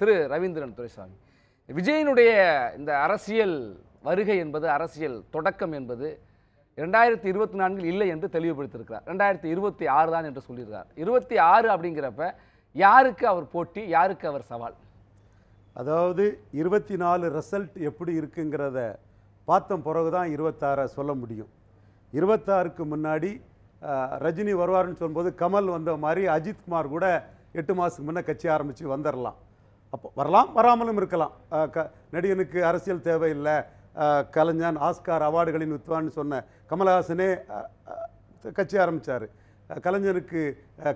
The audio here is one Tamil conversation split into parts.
திரு ரவீந்திரன் துரைசாமி. விஜயனுடைய இந்த அரசியல் வருகை என்பது அரசியல் தொடக்கம் என்பது ரெண்டாயிரத்தி இருபத்தி நான்கில் இல்லை என்று தெளிவுபடுத்தியிருக்கிறார். ரெண்டாயிரத்தி இருபத்தி ஆறு தான் என்று சொல்லியிருக்கார் இருபத்தி ஆறு அப்படிங்கிறப்ப யாருக்கு அவர் போட்டி யாருக்கு அவர் சவால்? அதாவது இருபத்தி நாலு ரிசல்ட் எப்படி இருக்குங்கிறத பார்த்த பிறகு தான் இருபத்தாறை சொல்ல முடியும். இருபத்தாறுக்கு முன்னாடி ரஜினி வருவார்னு சொல்லும்போது கமல் வந்த மாதிரி அஜித்குமார் கூட எட்டு மாதத்துக்கு முன்னே கட்சி ஆரம்பித்து வந்துடலாம் அப்போ வரலாம் வராமலும் இருக்கலாம். க நடிகனுக்கு அரசியல் தேவையில்லை. கலைஞன் ஆஸ்கார் அவார்டுகளின் வித்வான்னு சொன்ன கமலஹாசனே கட்சி ஆரம்பித்தார் கலைஞனுக்கு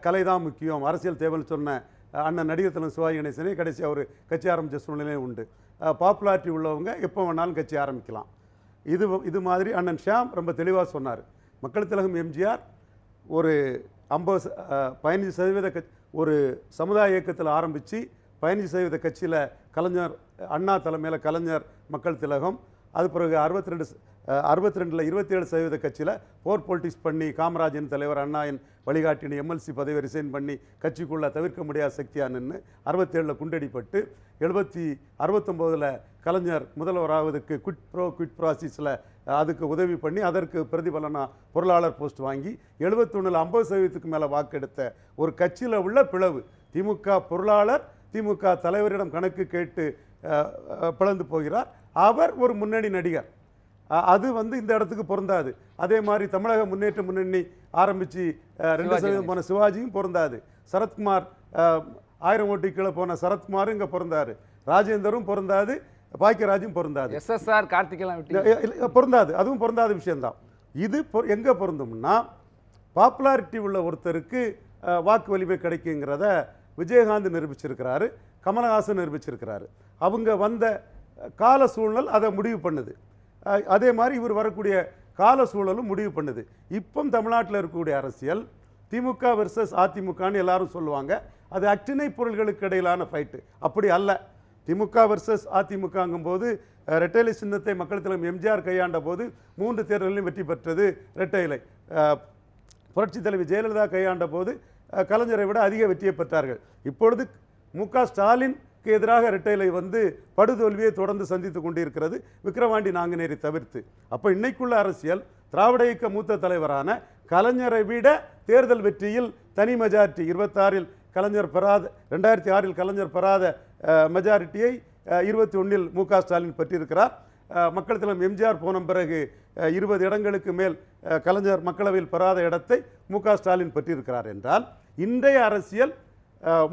கலை தான் முக்கியம் அரசியல் தேவைன்னு சொன்ன அண்ணன் நடிகர் தலைவர் சிவாஜி கணேசனே கடைசி அவர் கட்சி ஆரம்பித்த சூழ்நிலையும் உண்டு. பாப்புலாரிட்டி உள்ளவங்க எப்போ வேணாலும் கட்சி ஆரம்பிக்கலாம். இது இது மாதிரி அண்ணன் ஷியாம் ரொம்ப தெளிவாக சொன்னார். மக்கள் திலகம் எம்ஜிஆர் ஒரு ஐம்பது பதினஞ்சு சதவீத க ஒரு சமுதாய இயக்கத்தில் ஆரம்பித்து பதினஞ்சு சதவீத கட்சியில் கலைஞர் அண்ணா தலைமையில் கலைஞர் மக்கள் திலகம் அது பிறகு அறுபத்தி ரெண்டு அறுபத்தி ரெண்டில் இருபத்தி ஏழு சதவீத கட்சியில் போர் பொலிட்டிக்ஸ் பண்ணி காமராஜின் தலைவர் அண்ணாயின் வழிகாட்டின எம்எல்சி பதவி ரிசைன் பண்ணி கட்சிக்குள்ளே தவிர்க்க முடியாத சக்தியாக நின்று அறுபத்தேழில் குண்டடிப்பட்டு எழுபத்தி அறுபத்தொம்போதில் கலைஞர் முதல்வராவதுக்கு குவிட் ப்ரோ குவிட் ப்ராசிஸில் அதுக்கு உதவி பண்ணி அதற்கு பிரதிபலனா பொருளாளர் போஸ்ட் வாங்கி எழுபத்தொன்னில் ஐம்பது சதவீதத்துக்கு மேலே வாக்கெடுத்த ஒரு கட்சியில் உள்ள பிளவு திமுக பொருளாளர் திமுக தலைவரிடம் கணக்கு கேட்டு பிளந்து போகிறார். அவர் ஒரு முன்னணி நடிகர். அது வந்து இந்த இடத்துக்கு பொருந்தாது. அதே மாதிரி தமிழக முன்னேற்ற முன்னணி ஆரம்பித்து ரெண்டு சதவீதம் போன சிவாஜியும் பொருந்தாது. சரத்குமார் ஆயிரம் ஓட்டு கீழே போன சரத்குமாரும் இங்கே பொருந்தாரு ராஜேந்தரும் பொருந்தாது பாக்கியராஜும் பொருந்தாது. எஸ்எஸ்ஆர் கார்த்திகெல்லாம் பொருந்தாது. அதுவும் பொருந்தாத விஷயம்தான். இது எங்க பொருந்தும்னா பாப்புலாரிட்டி உள்ள ஒருத்தருக்கு வாக்கு வலிமை கிடைக்குங்கிறத விஜயகாந்த் நிரூபிச்சிருக்கிறாரு கமலஹாசன் நிரூபிச்சிருக்கிறாரு. அவங்க வந்த கால சூழல் அதை முடிவு பண்ணுது. அதே மாதிரி இவர் வரக்கூடிய கால சூழலும் முடிவு பண்ணுது. இப்போ தமிழ்நாட்டில் இருக்கக்கூடிய அரசியல் திமுக வெர்சஸ் அதிமுகன்னு எல்லாரும் சொல்லுவாங்க. அது அச்சினை பொருள்களுக்கு இடையிலான ஃபைட்டு அப்படி அல்ல. திமுக வெர்சஸ் அதிமுகங்கும்போது போது ரெட்டைலை சின்னத்தை மக்கள் தலைவர் எம்ஜிஆர் கையாண்ட போது மூன்று தேர்தலிலும் வெற்றி பெற்றது ரெட்டைலை அஹ், புரட்சி தலைவி ஜெயலலிதா கையாண்ட போது கலைஞரை விட அதிக வெற்றியை பெற்றார்கள். இப்பொழுது மு க ஸ்டாலினுக்கு எதிராக ரெட்டைலை வந்து படுதோல்வியை தொடர்ந்து சந்தித்து கொண்டிருக்கிறது விக்கிரவாண்டி நாங்குநேரி தவிர்த்து. அப்போ இன்னைக்குள்ள அரசியல் திராவிட இயக்க மூத்த தலைவரான கலைஞரை விட தேர்தல் வெற்றியில் தனி மெஜாரிட்டி இருபத்தாறில் கலைஞர் பெறாத ரெண்டாயிரத்தி ஆறில் கலைஞர் பெறாத மெஜாரிட்டியை இருபத்தி ஒன்றில் மு க ஸ்டாலின் பெற்றிருக்கிறார். மக்கள் தலைவர் எம்ஜிஆர் போன பிறகு இருபது இடங்களுக்கு மேல் கலைஞர் மக்களவையில் பெறாத இடத்தை மு க ஸ்டாலின் பெற்றிருக்கிறார் என்றால் இன்றைய அரசியல்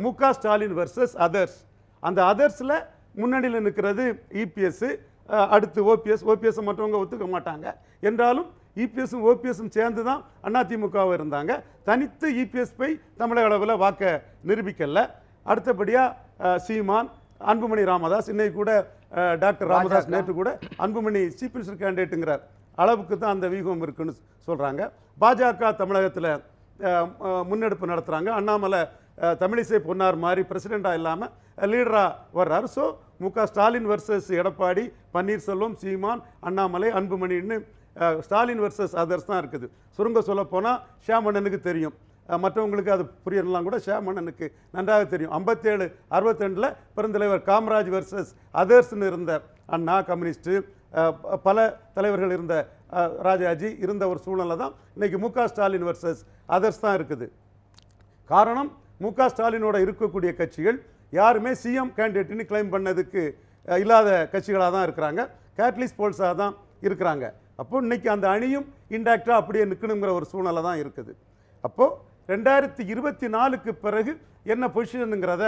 மு க ஸ்டாலின் வர்சஸ் அதர்ஸ் அந்த அதர்ஸில் முன்னணியில் நிற்கிறது இபிஎஸ்ஸு அடுத்து ஓபிஎஸ் ஓபிஎஸ் மற்றவங்க ஒத்துக்க மாட்டாங்க. என்றாலும் இபிஎஸும் ஓபிஎஸும் சேர்ந்து தான் அதிமுகவாக இருந்தாங்க. தனித்து இபிஎஸ் போய் தமிழக அளவில் வாக்க நிரூபிக்கலை. அடுத்தபடியாக சீமான் அன்புமணி ராமதாஸ் இன்னைக்கு கூட டாக்டர் ராமதாஸ் நேற்று கூட அன்புமணி சீஃப் மினிஸ்டர் கேண்டிடேட்டுங்கிறார். அளவுக்கு தான் அந்த வியூகம் இருக்குன்னு சொல்கிறாங்க பாஜக தமிழகத்தில் முன்னெடுப்பு நடத்துகிறாங்க அண்ணாமலை தமிழிசை பொன்னார் மாதிரி பிரசிடெண்ட்டாக இல்லாமல் லீடராக வர்றாரு. ஸோ மு க ஸ்டாலின் வர்சஸ் எடப்பாடி பன்னீர்செல்வம் சீமான் அண்ணாமலை அன்புமணின்னு ஸ்டாலின் வர்சஸ் அதர்ஸ் தான் இருக்குது. சுருங்க சொல்லப் போனால் ஷியாமண்ணனுக்கு தெரியும். மற்றவங்களுக்கு அது புரியலாம் கூட ஷியாமண்ணனுக்கு நன்றாக தெரியும். ஐம்பத்தேழு அறுபத்தெண்டில் பெருந்தலைவர் காமராஜ் வர்சஸ் அதர்ஸ்னு இருந்த அண்ணா கம்யூனிஸ்ட்டு பல தலைவர்கள் இருந்த ராஜாஜி இருந்த ஒரு சூழ்நிலை தான் இன்றைக்கி மு க ஸ்டாலின் வர்சஸ் அதர்ஸ் தான் இருக்குது. காரணம் மு க ஸ்டாலினோட இருக்கக்கூடிய கட்சிகள் யாருமே சிஎம் கேண்டிடேட்னு கிளைம் பண்ணதுக்கு இல்லாத கட்சிகளாக தான் இருக்கிறாங்க. கேட்லிஸ் போல்ஸாக தான் இருக்கிறாங்க. அப்போ இன்னைக்கு அந்த அணியும் இன்டாக்டாக அப்படியே நிற்கணுங்கிற ஒரு சூழ்நிலை தான் இருக்குது. அப்போது ரெண்டாயிரத்தி இருபத்தி நாலுக்கு பிறகு என்ன பொசிஷனுங்கிறத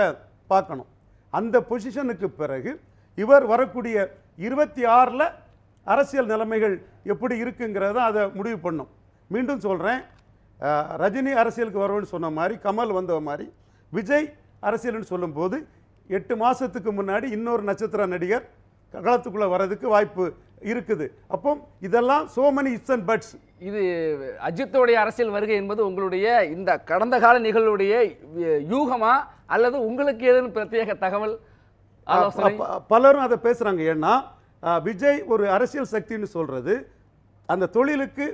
பார்க்கணும். அந்த பொசிஷனுக்கு பிறகு இவர் வரக்கூடிய இருபத்தி ஆறில் அரசியல் நிலைமைகள் எப்படி இருக்குங்கிறத அதை முடிவு பண்ணும். மீண்டும் சொல்கிறேன் ரஜினி அரசியலுக்கு வருவேன்னு சொன்ன மாதிரி கமல் வந்த மாதிரி விஜய் அரசியல்னு சொல்லும்போது எட்டு மாதத்துக்கு முன்னாடி இன்னொரு நட்சத்திர நடிகர் களத்துக்குள்ளே வர்றதுக்கு வாய்ப்பு இருக்குது. அப்போ இதெல்லாம் so many ifs and buts இது அஜித்தோடைய அரசியல் வருகை என்பது உங்களுடைய இந்த கடந்த கால நிகழ்வுடைய யூகமா அல்லது உங்களுக்கு ஏதேனும் பிரத்யேக தகவல் பலரும் அதை பேசுகிறாங்க ஏன்னா விஜய் ஒரு அரசியல் சக்தின்னு சொல்கிறது அந்த தொழிலுக்கு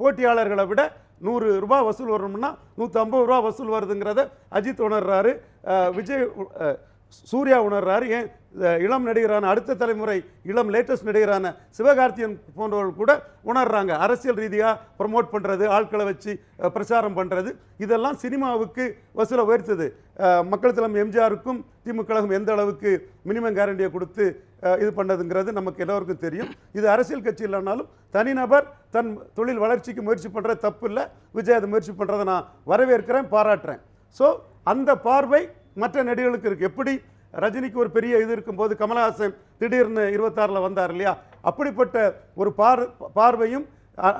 போட்டியாளர்களை விட நூறு ரூபாய் வசூல் வரணும்னா நூற்றி ஐம்பது ரூபா வசூல் வருதுங்கிறத அஜித் உணர்றாரு. விஜய் சூர்யா உணர்றாரு. ஏன் இளம் நடிகரான அடுத்த தலைமுறை இளம் லேட்டஸ்ட் நடிகரான சிவகார்த்தியன் போன்றவர்கள் கூட உணர்றாங்க. அரசியல் ரீதியாக ப்ரமோட் பண்ணுறது ஆட்களை வச்சு பிரச்சாரம் பண்ணுறது இதெல்லாம் சினிமாவுக்கு வசூலை உயர்த்தது. மக்கள் தலைமை எம்ஜிஆருக்கும் திமுக கழகம் எந்த அளவுக்கு மினிமம் கேரண்டியை கொடுத்து இது பண்ணதுங்கிறது நமக்கு எல்லோருக்கும் தெரியும். இது அரசியல் கட்சி இல்லைனாலும் தனிநபர் தன் தொழில் வளர்ச்சிக்கு முயற்சி பண்ணுற தப்பு இல்லை. விஜய் அதை முயற்சி பண்ணுறதை நான் வரவேற்கிறேன் பாராட்டுறேன். ஸோ அந்த பார்வை மற்ற நடிகர்களுக்கு இருக்குது எப்படி ரஜினிக்கு ஒரு பெரிய இது இருக்கும்போது கமலஹாசன் திடீர்னு இருபத்தாறில் வந்தார் இல்லையா? அப்படிப்பட்ட ஒரு பார் பார்வையும்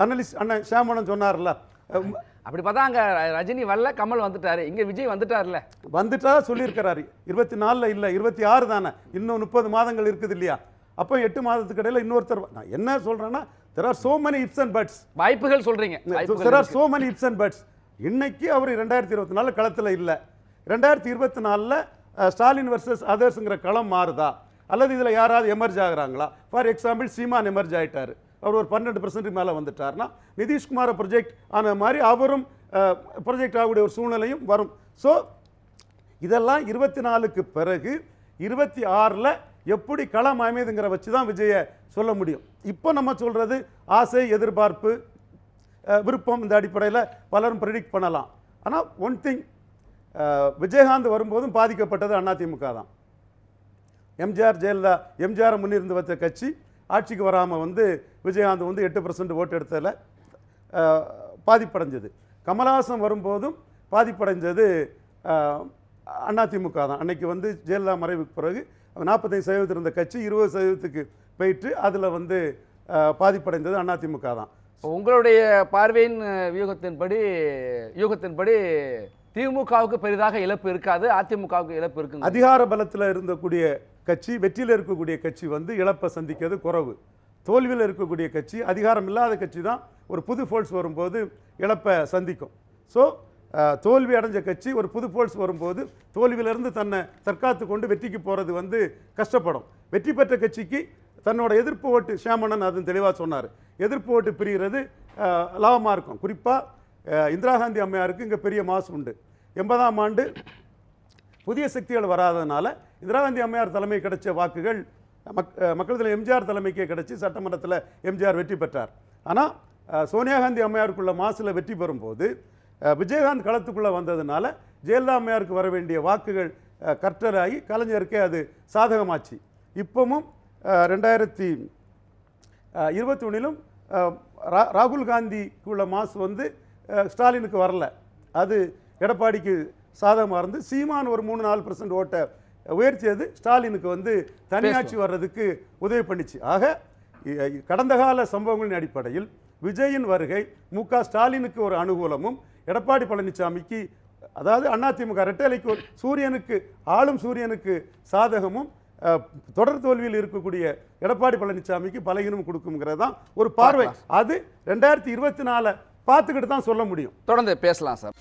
அனலிஸ்ட் அண்ணன் ஷியாமணன் சொன்னார்ல. அப்படி பார்த்தா அங்க ரஜினி வரல கமல் வந்துட்டாரு. இங்க விஜய் வந்துட்டார்ல. வந்துட்டா சொல்லியிருக்கிறாரு. இருபத்தி நாலில் இல்லை இருபத்தி ஆறு தானே. இன்னும் முப்பது மாதங்கள் இருக்குது இல்லையா? அப்போ எட்டு மாதத்துக்கு இடையில இன்னொருத்தர் நான் என்ன சொல்கிறேன்னா there are so many ifs and buts. வாய்ப்புகள் சொல்றீங்க. வாய்ப்புகள் there are. So many ifs and buts. இன்னைக்கு அவர் ரெண்டாயிரத்தி இருபத்தி நாலு களத்தில் இல்லை. ரெண்டாயிரத்தி இருபத்தி நாலில் ஸ்டாலின் வர்சஸ் அதர்ஸுங்கிற களம் மாறுதா? அல்லது இதில் யாராவது எமர்ஜ் ஆகிறாங்களா? ஃபார் எக்ஸாம்பிள் சீமான் எமர்ஜ் ஆகிட்டார் அவர் ஒரு பன்னெண்டு பர்சன்ட் மேலே வந்துட்டார்னா நிதிஷ்குமாரை ப்ரொஜெக்ட் ஆன மாதிரி அவரும் ப்ரொஜெக்ட் ஆகக்கூடிய ஒரு சூழ்நிலையும் வரும். ஸோ இதெல்லாம் இருபத்தி நாலுக்கு பிறகு இருபத்தி ஆறில் எப்படி களம் அமைதுங்கிற வச்சு தான் விஜயை சொல்ல முடியும். இப்போ நம்ம சொல்கிறது ஆசை எதிர்பார்ப்பு விருப்பம் இந்த அடிப்படையில் பலரும் ப்ரெடிக்ட் பண்ணலாம். ஆனால் ஒன் திங் விஜயகாந்த் வரும்போதும் பாதிக்கப்பட்டது அதிமுக தான். எம்ஜிஆர் ஜெயலலிதா எம்ஜிஆர் முன்னிருந்து வச்ச கட்சி ஆட்சிக்கு வராமல் வந்து விஜயகாந்த் வந்து எட்டு பர்சன்ட் ஓட்டு எடுத்ததில் பாதிப்படைஞ்சது. கமலஹாசன் வரும்போதும் பாதிப்படைஞ்சது அதிமுக தான். அன்னைக்கு வந்து ஜெயலலிதா மறைவுக்கு பிறகு நாற்பத்தைந்து சதவீதத்தில் இருந்த கட்சி இருபது சதவீதத்துக்கு போயிட்டு அதில் வந்து பாதிப்படைந்தது அதிமுக தான். உங்களுடைய பார்வையின் அஹ், வியூகத்தின்படி யூகத்தின்படி திமுகவுக்கு பெரிதாக இழப்பு இருக்காது அதிமுகவுக்கு இழப்பு இருக்கு அதிகார பலத்தில் இருந்தக்கூடிய கட்சி வெற்றியில் இருக்கக்கூடிய கட்சி வந்து இழப்பை சந்திக்கிறது குறைவு. தோல்வியில் இருக்கக்கூடிய கட்சி அதிகாரம் இல்லாத கட்சி தான் ஒரு புது ஃபோல்ஸ் வரும்போது இழப்பை சந்திக்கும். ஸோ தோல்வி அடைஞ்ச கட்சி ஒரு புது ஃபோல்ஸ் வரும்போது தோல்வியிலிருந்து தன்னை தற்காத்து கொண்டு வெற்றிக்கு போகிறது வந்து கஷ்டப்படும். வெற்றி பெற்ற கட்சிக்கு தன்னோட எதிர்ப்பு ஓட்டு ஷியாமணன் அது தெளிவாக சொன்னார். எதிர்ப்பு ஓட்டு பிரிகிறது லாபமாக இருக்கும். குறிப்பாக இந்திரா காந்தி அம்மையாருக்கு இங்கே பெரிய மாசு உண்டு. எண்பதாம் ஆண்டு புதிய சக்திகள் வராதனால இந்திரா காந்தி அம்மையார் தலைமை கிடைச்ச வாக்குகள் மக் அஹ் மக்கள் தலைவர் எம்ஜிஆர் தலைமைக்கே கிடைச்சி சட்டமன்றத்தில் எம்ஜிஆர் வெற்றி பெற்றார். ஆனால் சோனியா காந்தி அம்மையாருக்குள்ள மாசில் வெற்றி பெறும்போது விஜயகாந்த் களத்துக்குள்ளே வந்ததுனால ஜெயலலிதா அம்மையாருக்கு வர வேண்டிய வாக்குகள் அஹ், கலைஞருக்கே அது சாதகமாச்சு. இப்போவும் ரெண்டாயிரத்தி இருபத்தி ஒன்றிலும் ராகுல் காந்திக்குள்ள மாசு வந்து ஸ்டாலினுக்கு வரல. அது எடப்பாடிக்கு சாதகமாக இருந்து சீமான் ஒரு மூணு நாலு பர்சன்ட் ஓட்டை உயர்த்தியது ஸ்டாலினுக்கு வந்து தனியாட்சி வர்றதுக்கு உதவி பண்ணிச்சு. ஆக கடந்த கால சம்பவங்களின் அடிப்படையில் விஜயின் வருகை மு ஸ்டாலினுக்கு ஒரு அனுகூலமும் எடப்பாடி பழனிசாமிக்கு அதாவது அதிமுக ரெட்டலைக்கு சூரியனுக்கு ஆளும் சூரியனுக்கு சாதகமும் தொடர் தோல்வியில் இருக்கக்கூடிய எடப்பாடி பழனிசாமிக்கு பலகீனம் கொடுக்குங்கிறது தான் ஒரு பார்வை. அது ரெண்டாயிரத்தி இருபத்தி நாலை பார்த்துக்கிட்டு தான் சொல்ல முடியும். தொடர்ந்து பேசலாம் சார்.